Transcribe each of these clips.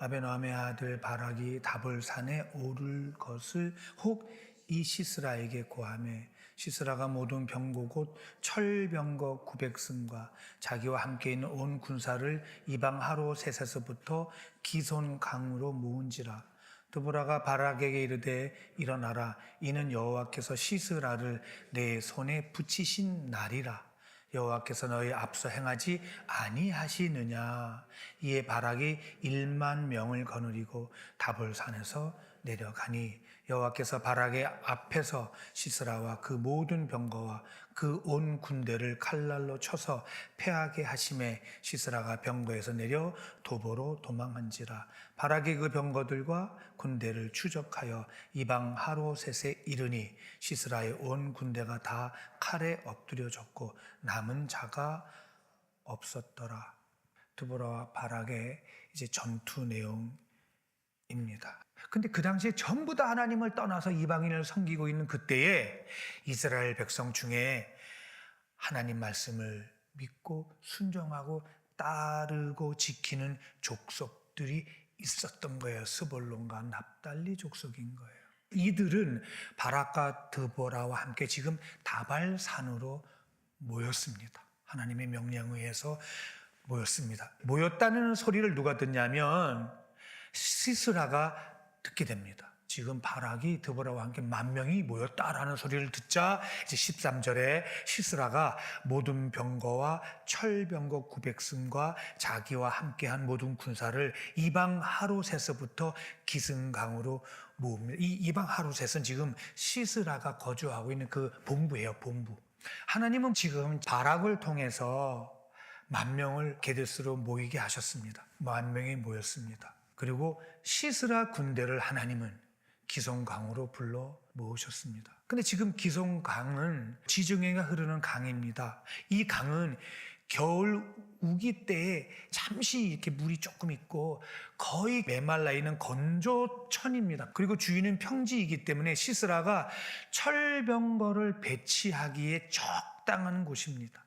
아베노함의 아들 바락이 답을 산에 오를 것을 혹 이 시스라에게 고함해 시스라가 모든 병고 곧 철병거 900승과 자기와 함께 있는 온 군사를 이방 하로 셋에서부터 기손 강으로 모은지라. 드보라가 바락에게 이르되 일어나라. 이는 여호와께서 시스라를 내 손에 붙이신 날이라 여호와께서 너희 앞서 행하지 아니하시느냐? 이에 바락이 1만 명을 거느리고 다볼 산에서 내려가니 여호와께서 바락의 앞에서 시스라와 그 모든 병거와 그 온 군대를 칼날로 쳐서 패하게 하심에 시스라가 병거에서 내려 도보로 도망한지라. 바락이 그 병거들과 군대를 추적하여 이방 하로셋에 이르니 시스라의 온 군대가 다 칼에 엎드려졌고 남은 자가 없었더라. 드보라와 바락의 이제 전투 내용 입니다. 근데 그 당시에 전부 다 하나님을 떠나서 이방인을 섬기고 있는 그때에 이스라엘 백성 중에 하나님 말씀을 믿고 순종하고 따르고 지키는 족속들이 있었던 거예요. 스볼론과 납달리 족속인 거예요. 이들은 바락과 드보라와 함께 지금 다발산으로 모였습니다. 하나님의 명령에 의해서 모였습니다. 모였다는 소리를 누가 듣냐면 시스라가 듣게 됩니다. 지금 바락이 드보라와 함께 만 명이 모였다라는 소리를 듣자 이제 13절에 시스라가 모든 병거와 철병거 900승과 자기와 함께한 모든 군사를 이방 하루셋에서부터 기승강으로 모읍니다. 이 이방 하루셋은 지금 시스라가 거주하고 있는 그 본부예요, 본부. 하나님은 지금 바락을 통해서 만 명을 게데스로 모이게 하셨습니다. 만 명이 모였습니다. 그리고 시스라 군대를 하나님은 기송강으로 불러 모으셨습니다. 근데 지금 기송강은 지중해가 흐르는 강입니다. 이 강은 겨울 우기 때에 잠시 이렇게 물이 조금 있고 거의 메말라 있는 건조천입니다. 그리고 주위는 평지이기 때문에 시스라가 철병거를 배치하기에 적당한 곳입니다.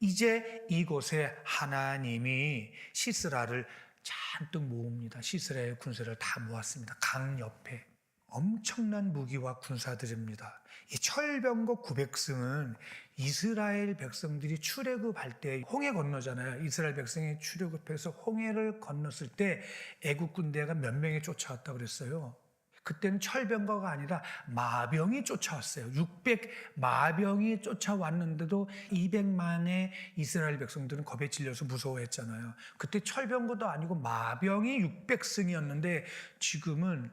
이제 이곳에 하나님이 시스라를 잔뜩 모읍니다. 시스라의 군사를 다 모았습니다. 강 옆에 엄청난 무기와 군사들입니다. 이 철병거 900승은 이스라엘 백성들이 출애굽할 때 홍해 건너잖아요. 이스라엘 백성이 출애굽해서 홍해를 건넜을 때 애국 군대가 몇 명이 쫓아왔다 그랬어요. 그때는 철병거가 아니라 마병이 쫓아왔어요. 600 마병이 쫓아왔는데도 200만의 이스라엘 백성들은 겁에 질려서 무서워했잖아요. 그때 철병거도 아니고 마병이 600승이었는데 지금은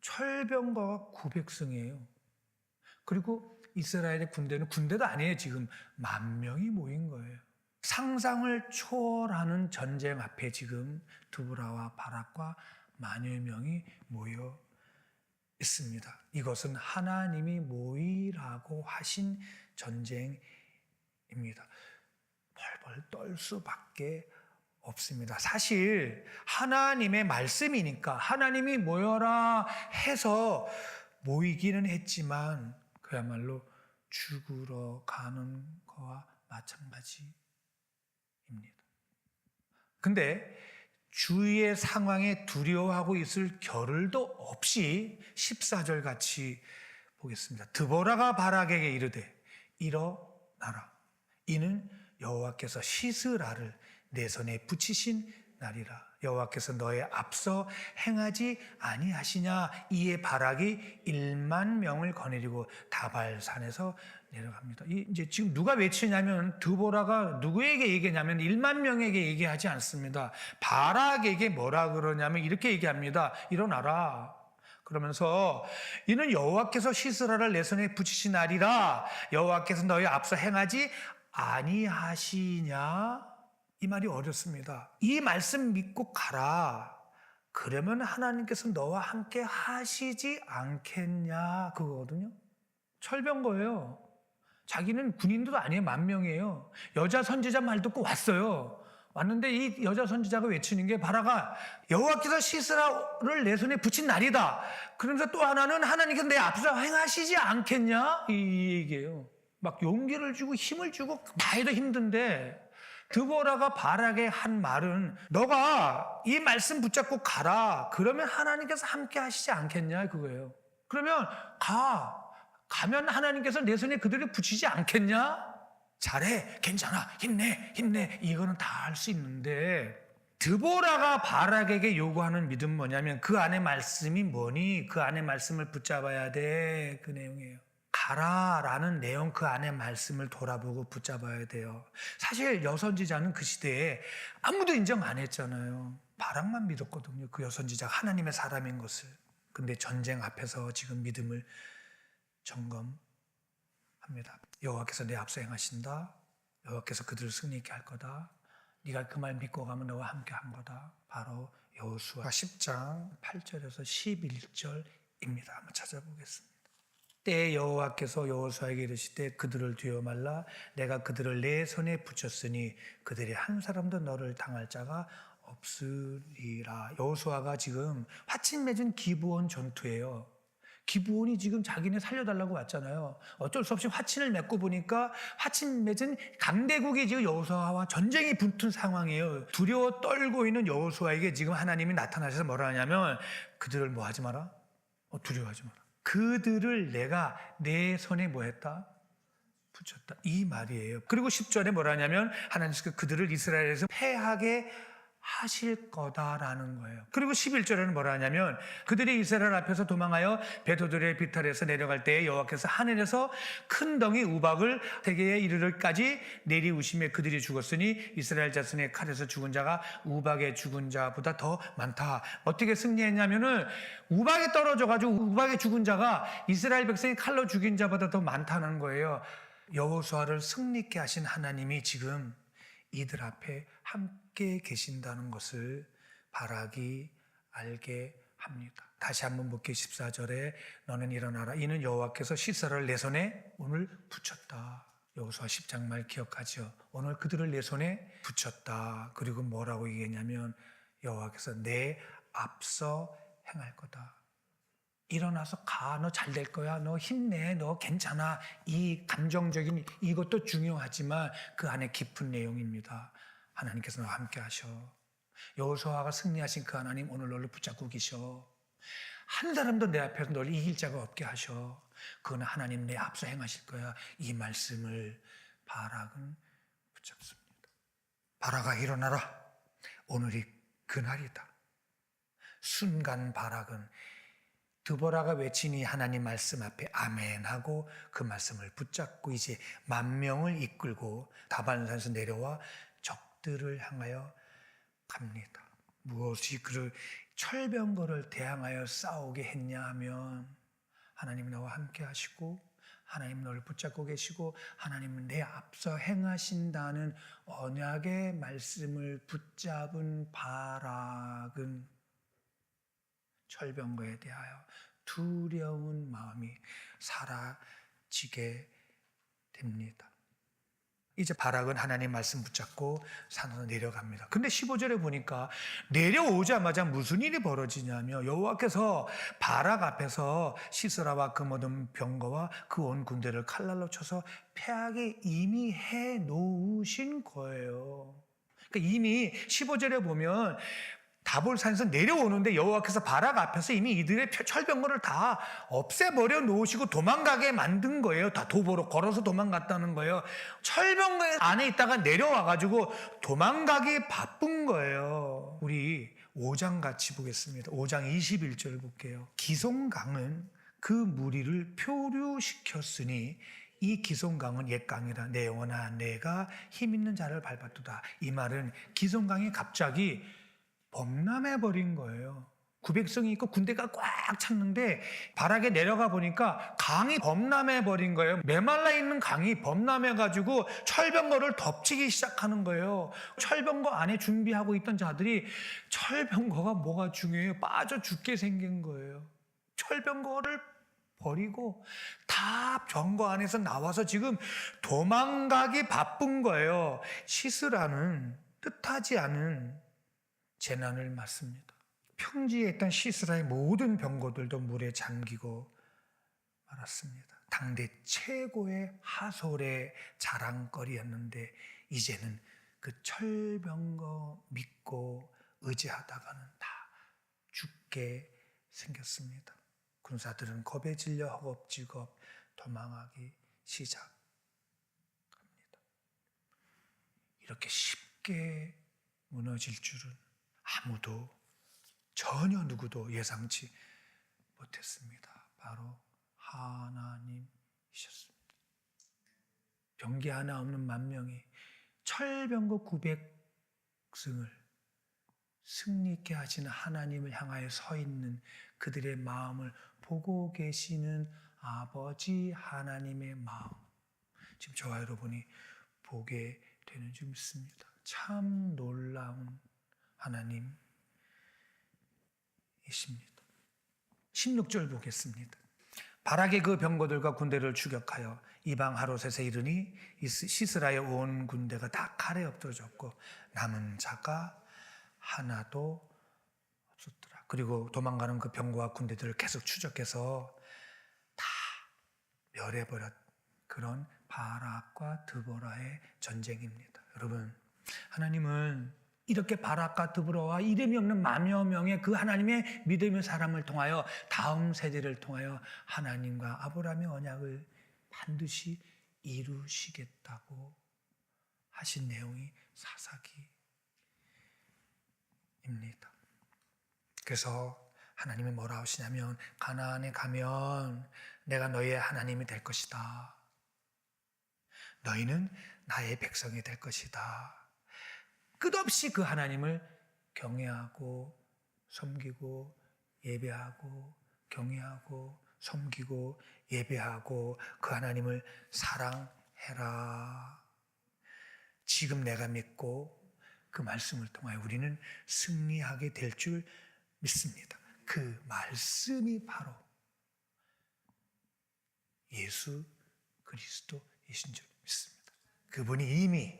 철병거가 900승이에요. 그리고 이스라엘의 군대는 군대도 아니에요. 지금 만 명이 모인 거예요. 상상을 초월하는 전쟁 앞에 지금 두브라와 바락과 만여 명이 모여 있습니다. 이것은 하나님이 모이라고 하신 전쟁입니다. 벌벌 떨 수밖에 없습니다. 사실 하나님의 말씀이니까 하나님이 모여라 해서 모이기는 했지만 그야말로 죽으러 가는 거와 마찬가지입니다. 근데 주위의 상황에 두려워하고 있을 겨를도 없이 14절 같이 보겠습니다. 드보라가 바락에게 이르되 일어나라. 이는 여호와께서 시스라를 내 손에 붙이신 날이라. 여호와께서 너의 앞서 행하지 아니하시냐 이에 바락이 1만 명을 거느리고 다발산에서 내려갑니다. 이 이제 지금 누가 외치냐면 드보라가 누구에게 얘기냐면 1만 명에게 얘기하지 않습니다. 바락에게 뭐라 그러냐면 이렇게 얘기합니다. 일어나라. 그러면서 이는 여호와께서 시스라를 내 손에 붙이신 날이라 여호와께서 너희 앞서 행하지 아니하시냐 이 말이 어렵습니다. 이 말씀 믿고 가라. 그러면 하나님께서 너와 함께 하시지 않겠냐 그거거든요. 철병 거예요. 자기는 군인도 아니에요. 만 명이에요. 여자 선지자 말 듣고 왔어요. 왔는데 이 여자 선지자가 외치는 게 바라가 여호와께서 시스라를 내 손에 붙인 날이다. 그러면서 또 하나는 하나님께서 내 앞서 행하시지 않겠냐 이 얘기예요. 막 용기를 주고 힘을 주고 다 해도 힘든데 드보라가 바라게 한 말은 너가 이 말씀 붙잡고 가라. 그러면 하나님께서 함께 하시지 않겠냐 그거예요. 그러면 가. 가면 하나님께서 내 손에 그들을 붙이지 않겠냐? 잘해. 괜찮아. 힘내. 힘내. 이거는 다 할 수 있는데 드보라가 바락에게 요구하는 믿음 뭐냐면 그 안에 말씀이 뭐니? 그 안에 말씀을 붙잡아야 돼. 그 내용이에요. 가라라는 내용 그 안에 말씀을 돌아보고 붙잡아야 돼요. 사실 여선지자는 그 시대에 아무도 인정 안 했잖아요. 바락만 믿었거든요. 그 여선지자가 하나님의 사람인 것을. 근데 전쟁 앞에서 지금 믿음을 점검합니다. 여호와께서 내 앞서 행하신다. 여호와께서 그들을 승리 있게 할 거다. 네가 그 말 믿고 가면 너와 함께 한 거다. 바로 여호수아 10장 8절에서 11절입니다. 한번 찾아보겠습니다. 때 여호와께서 여호수아에게 이르시되 그들을 뒤어 말라 내가 그들을 내 손에 붙였으니 그들이 한 사람도 너를 당할 자가 없으리라. 여호수아가 지금 화친 맺은 기부원 전투예요. 기부원이 지금 자기네 살려달라고 왔잖아요. 어쩔 수 없이 화친을 맺고 보니까 화친 맺은 강대국이 지금 여호수아와 전쟁이 붙은 상황이에요. 두려워 떨고 있는 여호수아에게 지금 하나님이 나타나셔서 뭐라 하냐면 그들을 뭐 하지 마라? 어, 두려워하지 마라. 그들을 내가 내 손에 뭐 했다? 붙였다. 이 말이에요. 그리고 10절에 뭐라 하냐면 하나님께서 그들을 이스라엘에서 패하게 하실 거다라는 거예요. 그리고 11절에는 뭐라 하냐면 그들이 이스라엘 앞에서 도망하여 베토들의 비탈에서 내려갈 때에 여호와께서 하늘에서 큰 덩이 우박을 세계에 이르르까지 내리우심에 그들이 죽었으니 이스라엘 자손의 칼에서 죽은 자가 우박에 죽은 자보다 더 많다. 어떻게 승리했냐면은 우박에 떨어져 가지고 우박에 죽은 자가 이스라엘 백성이 칼로 죽인 자보다 더 많다는 거예요. 여호수아를 승리케 하신 하나님이 지금 이들 앞에 함께 계신다는 것을 바라기 알게 합니다. 다시 한번 볼게요. 14절에 너는 일어나라. 이는 여호와께서 시사를 내 손에 오늘 붙였다. 여호수아 10장 말 기억하죠. 오늘 그들을 내 손에 붙였다. 그리고 뭐라고 얘기했냐면 여호와께서 내 앞서 행할 거다. 일어나서 가, 너 잘 될 거야, 너 힘내, 너 괜찮아. 이 감정적인 이것도 중요하지만 그 안에 깊은 내용입니다. 하나님께서 너와 함께 하셔. 여호수아가 승리하신 그 하나님 오늘 너를 붙잡고 계셔. 한 사람도 내 앞에서 널 이길 자가 없게 하셔. 그건 하나님 내 앞서 행하실 거야. 이 말씀을 바락은 붙잡습니다. 바라가 일어나라. 오늘이 그날이다. 순간 바락은 드보라가 외치니 하나님 말씀 앞에 아멘 하고 그 말씀을 붙잡고 이제 만 명을 이끌고 다반산에서 내려와 적들을 향하여 갑니다. 무엇이 그를 철병거를 대항하여 싸우게 했냐 하면 하나님 나와 함께 하시고 하나님 너를 붙잡고 계시고 하나님은 내 앞서 행하신다는 언약의 말씀을 붙잡은 바락은 철병거에 대하여 두려운 마음이 사라지게 됩니다. 이제 바락은 하나님 말씀 붙잡고 산으로 내려갑니다. 근데 15절에 보니까 내려오자마자 무슨 일이 벌어지냐며 여호와께서 바락 앞에서 시스라와 그 모든 병거와 그 온 군대를 칼날로 쳐서 패하게 이미 해 놓으신 거예요. 그러니까 이미 15절에 보면 다볼산에서 내려오는데 여호와께서 바락 앞에서 이미 이들의 철병거를 다 없애버려 놓으시고 도망가게 만든 거예요. 다 도보로 걸어서 도망갔다는 거예요. 철병거 안에 있다가 내려와가지고 도망가기 바쁜 거예요. 우리 5장 같이 보겠습니다. 5장 21절 볼게요. 기송강은 그 무리를 표류시켰으니 이 기송강은 옛강이라 내 영혼아 내가 힘 있는 자를 밟았도다. 이 말은 기송강이 갑자기 범람해 버린 거예요. 구백성이 있고 군대가 꽉 찼는데 바락에 내려가 보니까 강이 범람해 버린 거예요. 메말라 있는 강이 범람해 가지고 철병거를 덮치기 시작하는 거예요. 철병거 안에 준비하고 있던 자들이 철병거가 뭐가 중요해요? 빠져 죽게 생긴 거예요. 철병거를 버리고 다 병거 안에서 나와서 지금 도망가기 바쁜 거예요. 시스라는 뜻하지 않은 재난을 맞습니다. 평지에 있던 시스라의 모든 병거들도 물에 잠기고 말았습니다. 당대 최고의 하솔의 자랑거리였는데 이제는 그 철병거 믿고 의지하다가는 다 죽게 생겼습니다. 군사들은 겁에 질려 허겁지겁 도망하기 시작합니다. 이렇게 쉽게 무너질 줄은 아무도 전혀 누구도 예상치 못했습니다. 바로 하나님이셨습니다. 병기 하나 없는 만 명이 철병거 900승을 승리케 하시는 하나님을 향하여 서 있는 그들의 마음을 보고 계시는 아버지 하나님의 마음. 지금 저와 여러분이 보게 되는 줄 믿습니다. 참 놀라운 하나님이십니다. 16절 보겠습니다. 바락의 그 병거들과 군대를 추격하여 이방 하롯에서 이르니 시스라의 온 군대가 다 칼에 엎드러졌고 남은 자가 하나도 없었더라. 그리고 도망가는 그 병거와 군대들을 계속 추적해서 다 멸해버렸 그런 바락과 드보라의 전쟁입니다. 여러분, 하나님은 이렇게 바락과 드보라와 이름이 없는 만여 명의 그 하나님의 믿음의 사람을 통하여 다음 세대를 통하여 하나님과 아브라함의 언약을 반드시 이루시겠다고 하신 내용이 사사기입니다. 그래서 하나님이 뭐라 하시냐면 가나안에 가면 내가 너희의 하나님이 될 것이다. 너희는 나의 백성이 될 것이다. 끝없이 그 하나님을 경외하고 섬기고 예배하고 경외하고 섬기고 예배하고 그 하나님을 사랑해라. 지금 내가 믿고 그 말씀을 통하여 우리는 승리하게 될 줄 믿습니다. 그 말씀이 바로 예수 그리스도이신 줄 믿습니다. 그분이 이미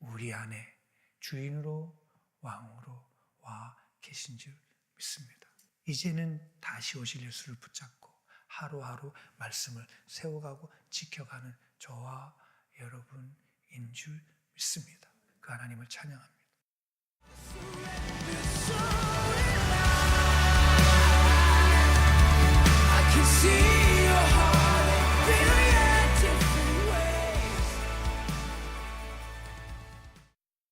우리 안에 주인으로 왕으로 와 계신 줄 믿습니다. 이제는 다시 오실 예수를 붙잡고 하루하루 말씀을 세워가고 지켜가는 저와 여러분인 줄 믿습니다. 그 하나님을 찬양합니다. see